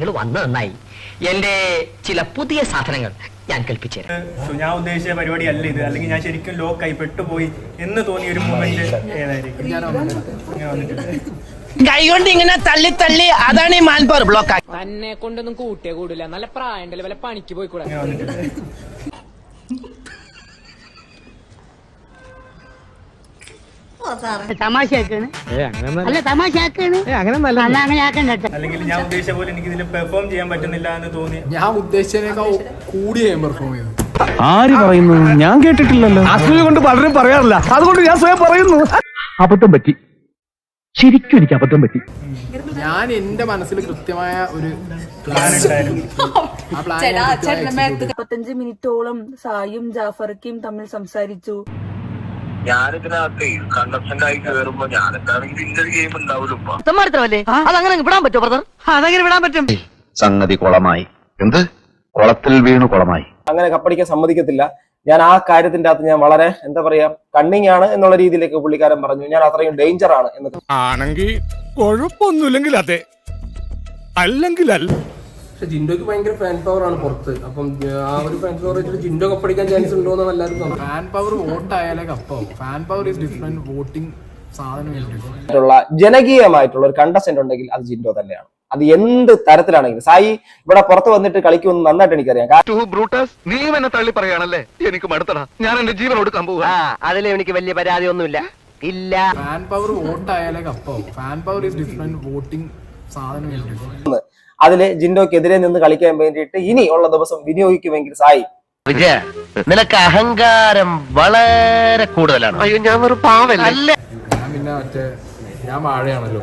നിങ്ങൾ വന്നു നന്നായി. എന്റെ ചില പുതിയ സാധനങ്ങൾ ഞാൻ കൽപ്പിച്ചു സോ ഞാൻ ഉദ്ദേശിച്ച പരിപാടി അല്ല ഇത്. അല്ലെങ്കിൽ ഞാൻ ശരിക്കും ലോക്കായി പെട്ടുപോയി എന്ന് തോന്നിയ ഒരു മൂമെന്റ് ഏതായിരിക്കും? കൈകൊണ്ട് ഇങ്ങനെ തള്ളി തള്ളി അതാണ് ഈ മാൻപവർ ബ്ലോക്ക് തന്നെ കൊണ്ടൊന്നും കൂട്ടിയേ കൂടില്ല നല്ല പ്രായം വല്ല പണിക്ക് പോയിക്കൂടെ? അല്ലെങ്കിൽ ഞാൻ ഉദ്ദേശിച്ച പോലെ എനിക്ക് ഇതിൽ പെർഫോം ചെയ്യാൻ പറ്റുന്നില്ല എന്ന് തോന്നി. ഞാൻ ഉദ്ദേശിച്ചതിനേക്കാൾ കൂടി ഞാൻ പെർഫോം ചെയ്തു ആര് പറയുന്നു? ഞാൻ കേട്ടിട്ടില്ലല്ലോ. അസൂയ കൊണ്ട് പലരും പറയാറില്ല. അതുകൊണ്ട് ഞാൻ സ്വയം പറയുന്നു. അബദ്ധം പറ്റി. ശരിക്കും എനിക്ക് അബദ്ധം പറ്റി. ഞാൻ എന്റെ മനസ്സിൽ കൃത്യമായ ഒരു മുപ്പത്തഞ്ച് മിനിറ്റോളം സായും ജാഫർക്കയും തമ്മിൽ സംസാരിച്ചു. ഞാനിതിനകത്ത് കണ്ടസ്റ്റന്റ് ആയി കയറുമ്പോ ഞാനെന്താണെങ്കിൽ ഇതിന്റെ ഒരു ഗെയിം ഉണ്ടാവില്ല ഉപ്പ? അതങ്ങനെ വിടാൻ പറ്റുമോ ബ്രദർ അതങ്ങനെ വിടാൻ പറ്റും. സംഗതി കുളമായി. എന്ത്? കുളത്തിൽ വീണു കുളമായി. അങ്ങനെ കപ്പടിക്കാൻ സമ്മതിക്കത്തില്ല. ഞാൻ ആ കാര്യത്തിന്റെ അകത്ത് ഞാൻ വളരെ എന്താ പറയാ കണ്ണിങ് ആണ് എന്നുള്ള രീതിയിലേക്ക് പുള്ളിക്കാരൻ പറഞ്ഞു. ഞാൻ അത്രയും ഡേഞ്ചർ ആണ് എന്നൊക്കെ ആണെങ്കിൽ കുഴപ്പമൊന്നുമില്ലെങ്കിൽ അതെ. അല്ലെങ്കിൽ അല്ല പക്ഷെ ജിൻഡോക്ക് ഭയങ്കര ഫാൻ പവർ ആണ് പുറത്ത്. അപ്പം ആ ഒരു ഫാൻ പവർ വെച്ചിട്ട് ജിൻഡോ കപ്പടിക്കാൻ ചാൻസ് ഉണ്ടോ എന്ന് എല്ലാവരും ഫാൻ പവർ വോട്ട് ആയാലേ കപ്പാവും. Fan power is different voting സാധനം. ജനകീയമായിട്ടുള്ള ഒരു കണ്ടസ്റ്റന്റ് ഉണ്ടെങ്കിൽ അത് ജിൻഡോ തന്നെയാണ്. അത് എന്ത് തരത്തിലാണെങ്കിലും. സായി ഇവിടെ പുറത്ത് വന്നിട്ട് കളിക്കുമെന്ന് നന്നായിട്ട് എനിക്കറിയാം. നീ എന്നെ തള്ളി പറയാണല്ലേ എനിക്ക് മടുത്തടാ. ഞാൻ എന്റെ ജീവൻ കൊടുക്കാൻ പോവാ അതിൽ എനിക്ക് വലിയ പരാതി ഒന്നുമില്ല ഇല്ല. ഫാൻ പവർ വോട്ട് ആയാലേ കപ്പാവും. Fan power is different voting സാധനം അതിൽ ജിൻഡോക്കെതിരെ നിന്ന് കളിക്കാൻ വേണ്ടിയിട്ട് ഇനി ഉള്ള ദിവസം വിനിയോഗിക്കുമെങ്കിൽ സായി. വിജയ നിനക്ക് അഹങ്കാരം വളരെ കൂടുതലാണ്. അയ്യോ ഞാൻ ഒരു പാവല്ലേ? ഞാൻ പിന്നെ മറ്റേ ഞാൻ വാഴയാണല്ലോ.